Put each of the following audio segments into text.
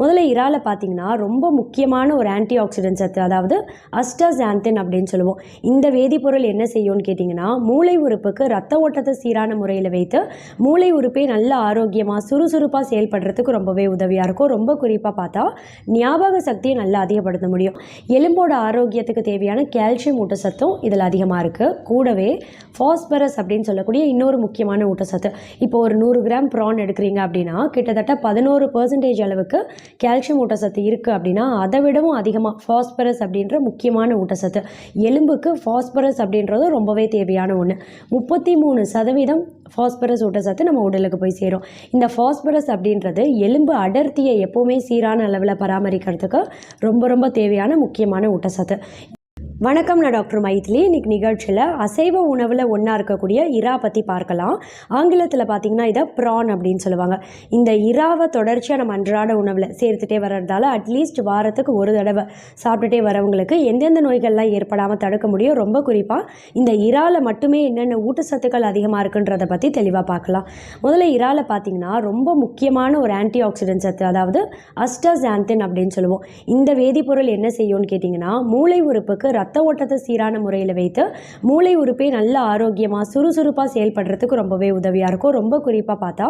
முதல்ல இறால பார்த்தீங்கன்னா ரொம்ப முக்கியமான ஒரு ஆன்டி ஆக்சிடென்ட் சத்து அதாவது அஸ்டாசாந்தின் அப்படின்னு சொல்லுவோம். இந்த வேதிப்பொருள் என்ன செய்யும்னு கேட்டிங்கன்னா மூளை உறுப்புக்கு ரத்த ஓட்டத்தை சீரான முறையில் வைத்து மூளை உறுப்பை நல்ல ஆரோக்கியமாக சுறுசுறுப்பாக செயல்படுறதுக்கு ரொம்பவே உதவியாக இருக்கும். ரொம்ப குறிப்பாக பார்த்தா ஞாபக சக்தியை நல்லா அதிகப்படுத்த முடியும். எலும்போட ஆரோக்கியத்துக்கு தேவையான கால்சியம் ஊட்டச்சத்தும் இதில் அதிகமாக இருக்குது கூடவே ஃபாஸ்பரஸ் அப்படின்னு சொல்லக்கூடிய இன்னொரு முக்கியமான ஊட்டச்சத்து. இப்போ ஒரு நூறு கிராம் ப்ரான் எடுக்கிறீங்க அப்படின்னா கிட்டத்தட்ட பதினோரு பர்சன்டேஜ் அளவுக்கு கால்சியம் ஊட்டச்சத்து இருக்குது அப்படின்னா அதை விடவும் அதிகமாக ஃபாஸ்பரஸ் அப்படின்ற முக்கியமான ஊட்டச்சத்து. எலும்புக்கு ஃபாஸ்பரஸ் அப்படின்றது ரொம்பவே தேவையான ஒன்று முப்பத்தி மூணு சதவீதம் ஃபாஸ்பரஸ் ஊட்டச்சத்து நம்ம உடலுக்கு போய் சேரும். இந்த ஃபாஸ்பரஸ் அப்படின்றது எலும்பு அடர்த்தியை எப்போவுமே சீரான அளவில் பராமரிக்கிறதுக்கு ரொம்ப ரொம்ப தேவையான முக்கியமான ஊட்டச்சத்து. வணக்கம் நான் டாக்டர் மைத்லி. இன்னைக்கு நிகழ்ச்சியில் அசைவ உணவில் ஒன்றா இருக்கக்கூடிய இறா பற்றி பார்க்கலாம். ஆங்கிலத்தில் பார்த்தீங்கன்னா இதை ப்ரான் அப்படின்னு சொல்லுவாங்க. இந்த இறாவை தொடர்ச்சியாக நம்ம அன்றாட உணவில் சேர்த்துட்டே வர்றதால அட்லீஸ்ட் வாரத்துக்கு ஒரு தடவை சாப்பிட்டுட்டே வரவங்களுக்கு எந்தெந்த நோய்கள்லாம் ஏற்படாமல் தடுக்க முடியும் ரொம்ப குறிப்பாக இந்த இறாவில் மட்டுமே என்னென்ன ஊட்டச்சத்துக்கள் அதிகமாக இருக்குன்றதை பற்றி தெளிவாக பார்க்கலாம். முதல்ல இறாவில் பார்த்தீங்கன்னா ரொம்ப முக்கியமான ஒரு ஆன்டி ஆக்சிடென்ட் சத்து அதாவது அஸ்டாசாந்தின் அப்படின்னு சொல்லுவோம். இந்த வேதிப்பொருள் என்ன செய்யும்னு கேட்டிங்கன்னா மூளை உறுப்புக்கு ரத்த ஓட்டத்தை சீரான முறையில் வைத்து மூளை உறுப்பை நல்ல ஆரோக்கியமாக சுறுசுறுப்பாக செயல்படுறதுக்கு ரொம்பவே உதவியாக இருக்கும். ரொம்ப குறிப்பாக பார்த்தா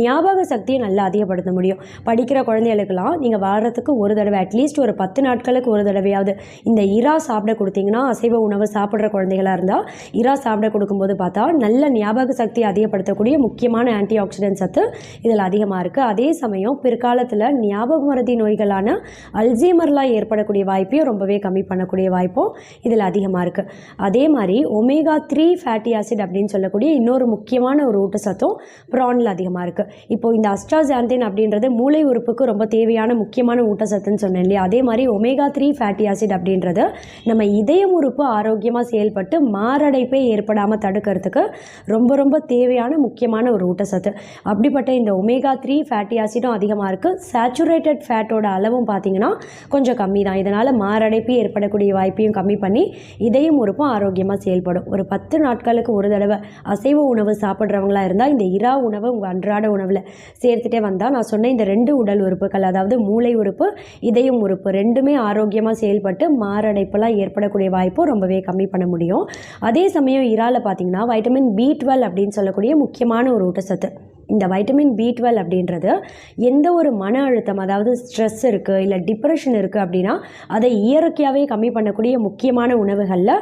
ஞாபக சக்தியை நல்லா அதிகப்படுத்த முடியும். படிக்கிற குழந்தைகளுக்கெல்லாம் நீங்கள் வாரத்துக்கு ஒரு தடவை அட்லீஸ்ட் ஒரு பத்து நாட்களுக்கு ஒரு தடவையாவது இந்த இறா சாப்பிட கொடுத்தீங்கன்னா அசைவ உணவு சாப்பிட்ற குழந்தைகளாக இருந்தால் இறா சாப்பிட கொடுக்கும்போது பார்த்தா நல்ல ஞாபக சக்தியை அதிகப்படுத்தக்கூடிய முக்கியமான ஆன்டி ஆக்சிடென்ட் சத்து இதில் அதிகமாக இருக்குது அதே சமயம் பிற்காலத்தில் ஞாபக மறதி நோய்களான அல்சீமர்லாம் ஏற்படக்கூடிய வாய்ப்பையும் ரொம்பவே கம்மி பண்ணக்கூடிய வாய்ப்பும் இதில் அதிகமாக இருக்குது அதே மாதிரி ஒமேகா த்ரீ ஃபேட்டி ஆசிட் அப்படின்னு சொல்லக்கூடிய இன்னொரு முக்கியமான ஒரு ஊட்டச்சத்தும் ப்ரானில் அதிகமாக இருக்குது இப்போ இந்த அஸ்ட்ராசாந்தின் அப்படின்றது மூளை உறுப்புக்கு ரொம்ப தேவையான முக்கியமான ஊட்டச்சத்துன்னு சொன்னேன் இல்லையா? அதே மாதிரி ஒமேகா த்ரீ ஃபேட்டி ஆசிட் அப்படின்றது நம்ம இதயம் உறுப்பு ஆரோக்கியமாக செயல்பட்டு மாரடைப்பை ஏற்படாமல் தடுக்கிறதுக்கு ரொம்ப ரொம்ப தேவையான முக்கியமான ஒரு ஊட்டச்சத்து. அப்படிப்பட்ட இந்த ஒமேகா த்ரீ ஃபேட்டி ஆசிடும் அதிகமாக இருக்குது சேச்சுரேட்டட் ஃபேட்டோட அளவும் பார்த்தீங்கன்னா கொஞ்சம் கம்மி தான் இதனால் மாரடைப்பு ஏற்படக்கூடிய வாய்ப்பையும் கம்மி கம்மி பண்ணி இதயம் உறுப்பும் ஆரோக்கியமாக செயல்படும். ஒரு பத்து நாட்களுக்கு ஒரு தடவை அசைவ உணவு சாப்பிட்றவங்களா இருந்தால் இந்த இரா உணவை உங்கள் அன்றாட உணவில் சேர்த்துட்டே வந்தால் நான் சொன்ன இந்த ரெண்டு உடல் உறுப்புகள் அதாவது மூளை உறுப்பு இதயம் உறுப்பு ரெண்டுமே ஆரோக்கியமாக செயல்பட்டு மாரடைப்பெல்லாம் ஏற்படக்கூடிய வாய்ப்பும் ரொம்பவே கம்மி பண்ண முடியும். அதே சமயம் இறால பார்த்தீங்கன்னா வைட்டமின் பி டுவெல் அப்படின்னு சொல்லக்கூடிய முக்கியமான ஒரு ஊட்டச்சத்து. இந்த வைட்டமின் பி டுவெல் அப்படின்றது எந்த ஒரு மன அழுத்தம் அதாவது ஸ்ட்ரெஸ் இருக்குது இல்லை டிப்ரெஷன் இருக்குது அப்படின்னா அதை இயற்கையாகவே கம்மி பண்ணக்கூடிய முக்கியமான உணவுகளில்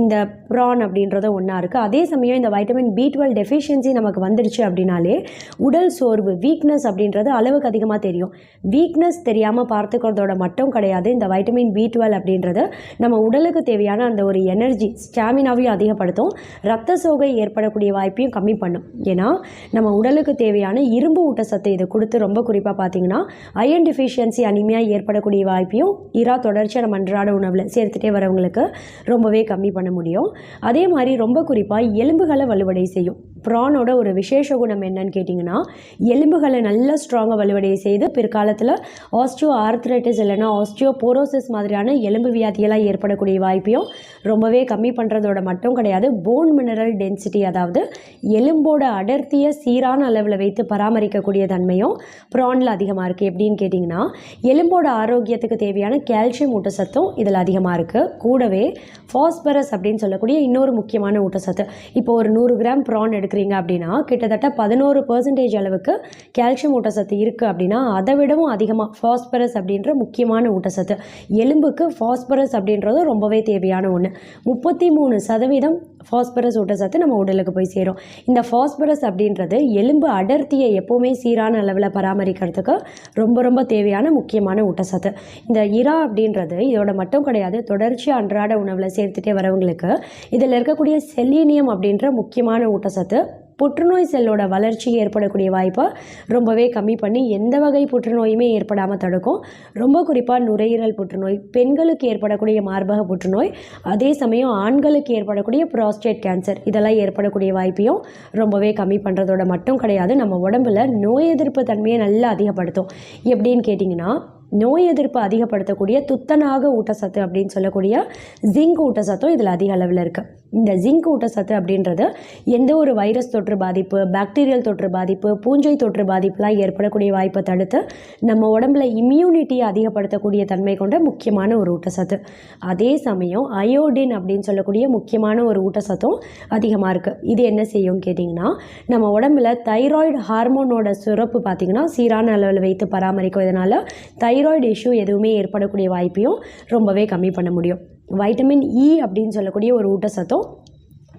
இந்த ப்ரான் அப்படின்றத ஒன்றா இருக்குது அதே சமயம் இந்த வைட்டமின் பி டுவெல் டெஃபிஷியன்சி நமக்கு வந்துடுச்சு அப்படின்னாலே உடல் சோர்வு வீக்னஸ் அப்படின்றது அளவுக்கு அதிகமாக தெரியும். வீக்னஸ் தெரியாமல் பார்த்துக்கிறதோட மட்டும் கிடையாது இந்த வைட்டமின் பி டுவெல் அப்படின்றது நம்ம உடலுக்கு தேவையான அந்த ஒரு எனர்ஜி ஸ்டாமினாவையும் அதிகப்படுத்தும். ரத்த சோகை ஏற்படக்கூடிய வாய்ப்பையும் கம்மி பண்ணும். ஏன்னா நம்ம உடலுக்கு தேவையான இரும்பு ஊட்டச்சத்து இது கொடுத்து ரொம்ப குறிப்பாக பார்த்தீங்கன்னா அயன் டிஃபிஷியன்சி அனிமையாக ஏற்படக்கூடிய வாய்ப்பையும் இரா தொடர்ச்சியாக நம்ம அன்றாட உணவில் சேர்த்துட்டே வரவங்களுக்கு ரொம்பவே கம்மி பண்ண முடியும். அதே மாதிரி ரொம்ப குறிப்பாக எலும்புகளை வலுவடை செய்யும். ப்ரானோட ஒரு விசேஷ குணம் என்னன்னு கேட்டிங்கன்னா எலும்புகளை நல்லா ஸ்ட்ராங்காக வலுவடைய செய்து பிற்காலத்தில் ஆஸ்டியோ ஆர்த்ரைட்டிஸ் இல்லைனா ஆஸ்டியோ போரோசிஸ் மாதிரியான எலும்பு வியாதியெல்லாம் ஏற்படக்கூடிய வாய்ப்பையும் ரொம்பவே கம்மி பண்ணுறதோட மட்டும் கிடையாது. போன் மினரல் டென்சிட்டி அதாவது எலும்போட அடர்த்தியை சீரான அளவு அளவில் வைத்து பராமரிக்கக்கூடிய தன்மையும் ப்ரானில் அதிகமாக இருக்குது எப்படின்னு கேட்டிங்கன்னா எலும்போட ஆரோக்கியத்துக்கு தேவையான கால்சியம் ஊட்டச்சத்தும் இதில் அதிகமாக இருக்குது கூடவே ஃபாஸ்பரஸ் அப்படின்னு சொல்லக்கூடிய இன்னொரு முக்கியமான ஊட்டச்சத்து. இப்போ ஒரு நூறு கிராம் ப்ரான் எடுக்கிறீங்க அப்படின்னா கிட்டத்தட்ட பதினோரு பர்சன்டேஜ் அளவுக்கு கால்சியம் ஊட்டச்சத்து இருக்குது அப்படின்னா அதை விடவும் அதிகமாக ஃபாஸ்பரஸ் அப்படின்ற முக்கியமான ஊட்டச்சத்து. எலும்புக்கு ஃபாஸ்பரஸ் அப்படின்றது ரொம்பவே தேவையான ஒன்று முப்பத்தி மூணு சதவீதம் ஃபாஸ்பரஸ் ஊட்டச்சத்து நம்ம உடலுக்கு போய் சேரும். இந்த ஃபாஸ்பரஸ் அப்படின்றது எலும்பு அடர்த்தியை எப்போவுமே சீரான அளவில் பராமரிக்கிறதுக்கு ரொம்ப ரொம்ப தேவையான முக்கியமான ஊட்டச்சத்து இந்த இரா அப்படின்றது இதோட மட்டும் கிடையாது தொடர்ச்சி அன்றாட உணவில் சேர்த்துட்டே வரவங்களுக்கு இதில் இருக்கக்கூடிய செலீனியம் அப்படின்ற முக்கியமான ஊட்டச்சத்து புற்றுநோய் செல்லோட வளர்ச்சி ஏற்படக்கூடிய வாய்ப்பை ரொம்பவே கம்மி பண்ணி எந்த வகை புற்றுநோயுமே ஏற்படாமல் தடுக்கும். ரொம்ப குறிப்பாக நுரையீரல் புற்றுநோய் பெண்களுக்கு ஏற்படக்கூடிய மார்பக புற்றுநோய் அதே சமயம் ஆண்களுக்கு ஏற்படக்கூடிய ப்ராஸ்டேட் கேன்சர் இதெல்லாம் ஏற்படக்கூடிய வாய்ப்பையும் ரொம்பவே கம்மி பண்ணுறதோட மட்டும் கிடையாது நம்ம உடம்புல நோய் எதிர்ப்பு தன்மையை நல்லா அதிகப்படுத்தும். எப்படின்னு கேட்டிங்கன்னா நோய் எதிர்ப்பு அதிகப்படுத்தக்கூடிய துத்தநாக ஊட்டச்சத்து அப்படின்னு சொல்லக்கூடிய ஜிங்க் ஊட்டச்சத்தும் இதில் அதிக அளவில் இருக்குது இந்த ஜிங்க் ஊட்டச்சத்து அப்படின்றது எந்த ஒரு வைரஸ் தொற்று பாதிப்பு பாக்டீரியல் தொற்று பாதிப்பு பூஞ்சை தொற்று பாதிப்புலாம் ஏற்படக்கூடிய வாய்ப்பை தடுத்து நம்ம உடம்புல இம்யூனிட்டியை அதிகப்படுத்தக்கூடிய தன்மை கொண்ட முக்கியமான ஒரு ஊட்டச்சத்து. அதே சமயம் அயோடின் அப்படின்னு சொல்லக்கூடிய முக்கியமான ஒரு ஊட்டச்சத்தும் அதிகமாக இருக்குது இது என்ன செய்யும்னு கேட்டிங்கன்னா நம்ம உடம்புல தைராய்டு ஹார்மோனோட சுரப்பு பார்த்திங்கன்னா சீரான அளவில் வைத்து பராமரிக்கும் இதனால் தைராய்டு இஷ்யூ எதுவுமே ஏற்படக்கூடிய வாய்ப்பையும் ரொம்பவே கம்மி பண்ண முடியும். வைட்டமின் இ e அப்படின்னு சொல்லக்கூடிய ஒரு ஊட்டச்சத்தும்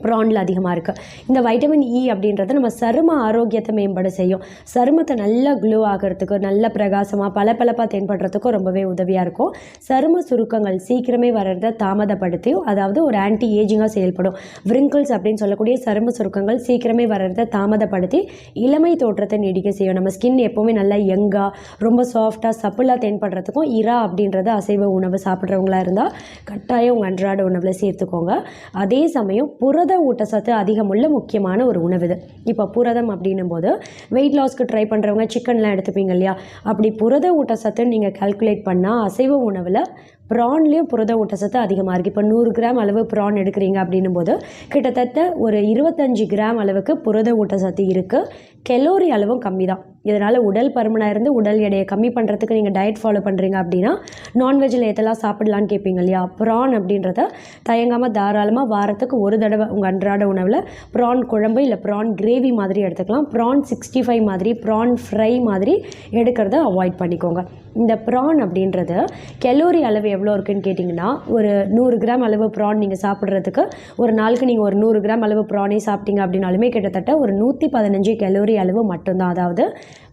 ப்ரானில் அதிகமாக இருக்குது இந்த வைட்டமின் இ e அப்படின்றது நம்ம சரும ஆரோக்கியத்தை மேம்பட செய்யும். சருமத்தை நல்லா க்ளோ ஆகிறதுக்கு நல்ல பிரகாசமாக பளபளப்பாக தென்படுறதுக்கும் ரொம்பவே உதவியாக இருக்கும். சரும சுருக்கங்கள் சீக்கிரமே வர்றதை தாமதப்படுத்தியும் அதாவது ஒரு ஆன்டி ஏஜிங்காக செயல்படும். விரிங்கிள்ஸ் அப்படின்னு சொல்லக்கூடிய சரும சுருக்கங்கள் சீக்கிரமே வர்றதை தாமதப்படுத்தி இளமை தோற்றத்தை நீடிக்க செய்யும். நம்ம ஸ்கின் எப்போவுமே நல்லா யங்காக ரொம்ப சாஃப்டாக சப்புலாக தென்படுறதுக்கும் இரா அப்படின்றது அசைவ உணவு சாப்பிட்றவங்களா இருந்தால் கட்டாயம் உங்கள் அன்றாட உணவில் சேர்த்துக்கோங்க. அதே சமயம் புரத ஊட்டச்சத்து அதிகமுள்ள முக்கியமான ஒரு உணவு இது. இப்போ புரதம் அப்படின்னும் போது வெயிட் லாஸ்க்கு ட்ரை பண்ணுறவங்க சிக்கன்லாம் எடுத்துப்பீங்க இல்லையா? அப்படி புரத ஊட்டச்சத்துன்னு நீங்கள் கால்குலேட் பண்ணால் அசைவ உணவில் ப்ரான்லேயும் புரத ஊட்டச்சத்து அதிகமாக இருக்குது இப்போ நூறு கிராம் அளவு ப்ரான் எடுக்கிறீங்க அப்படின்னும் போது கிட்டத்தட்ட ஒரு இருபத்தஞ்சு கிராம் அளவுக்கு புரத ஊட்டச்சத்து இருக்குது கெலோரி அளவும் கம்மி தான் இதனால் உடல் பருமனாக இருந்து உடல் எடையை கம்மி பண்ணுறதுக்கு நீங்கள் டயட் ஃபாலோ பண்ணுறீங்க அப்படின்னா நான்வெஜ்ஜில் எதெல்லாம் சாப்பிடலான்னு கேட்பீங்க இல்லையா? ப்ரான் அப்படின்றத தயங்காமல் தாராளமாக வாரத்துக்கு ஒரு தடவை உங்கள் அன்றாட உணவில் ப்ரான் குழம்பு இல்லை ப்ரான் கிரேவி மாதிரி எடுத்துக்கலாம். ப்ரான் சிக்ஸ்டி ஃபைவ் மாதிரி ப்ரான் ஃப்ரை மாதிரி எடுக்கிறத அவாய்ட் பண்ணிக்கோங்க. இந்த ப்ரான் அப்படின்றது கெலோரி அளவு எவ்வளோ இருக்குன்னு கேட்டிங்கன்னா ஒரு நூறு கிராம் அளவு ப்ரான் நீங்கள் சாப்பிட்றதுக்கு ஒரு நாளுக்கு நீங்கள் ஒரு நூறு கிராம் அளவு ப்ரானே சாப்பிட்டீங்க அப்படின்னாலுமே கிட்டத்தட்ட ஒரு நூற்றி பதினஞ்சு கெலோரி அளவு மட்டும்தான். அதாவது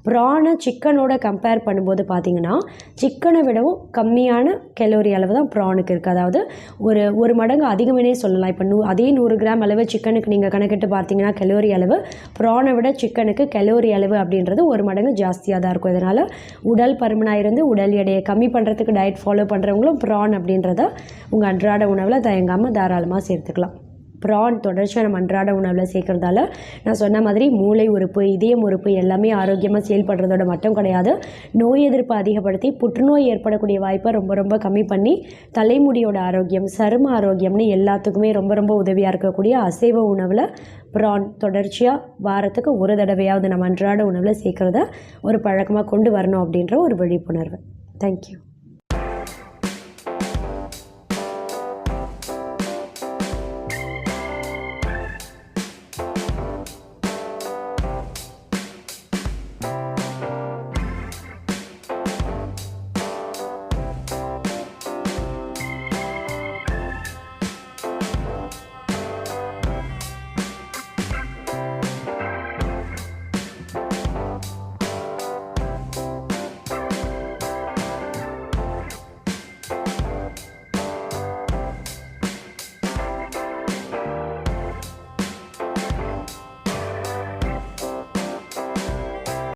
ப்ரானை சிக்கனோட கம்பேர் பண்ணும்போது பார்த்தீங்கன்னா சிக்கனை விடவும் கம்மியான கெலோரி அளவு தான் ப்ரானுக்கு இருக்குது அதாவது ஒரு ஒரு மடங்கு அதிகமே சொல்லலாம். இப்போ நூ அதே நூறு கிராம் அளவு சிக்கனுக்கு நீங்கள் கணக்கிட்டு பார்த்தீங்கன்னா கெலோரி அளவு ப்ரானை விட சிக்கனுக்கு கெலோரி அளவு அப்படின்றது ஒரு மடங்கு ஜாஸ்தியாக தான் இருக்கும். இதனால் உடல் பருமனாக இருந்து உடல் எடையை கம்மி பண்ணுறதுக்கு டயட் ஃபாலோ பண்ணுறவங்களும் ப்ரான் அப்படின்றத உங்கள் அன்றாட உணவில் தயங்காமல் தாராளமாக சேர்த்துக்கலாம். ப்ரான் தொடர்ச்சியாக நம்ம அன்றாட உணவில் சேர்க்குறதால நான் சொன்ன மாதிரி மூளை உறுப்பு இதயம் உறுப்பு எல்லாமே ஆரோக்கியமாக செயல்படுறதோட மட்டும் கிடையாது. நோய் எதிர்ப்பு அதிகப்படுத்தி புற்றுநோய் ஏற்படக்கூடிய வாய்ப்பை ரொம்ப ரொம்ப கம்மி பண்ணி தலைமுடியோட ஆரோக்கியம் சரும ஆரோக்கியம்னு எல்லாத்துக்குமே ரொம்ப ரொம்ப உதவியாக இருக்கக்கூடிய அசைவ உணவில் ப்ரான் தொடர்ச்சியாக வாரத்துக்கு ஒரு தடவையாவது நம்ம அன்றாட உணவில் சேர்க்குறத ஒரு பழக்கமாக கொண்டு வரணும் அப்படின்ற ஒரு விழிப்புணர்வு. தேங்க்யூ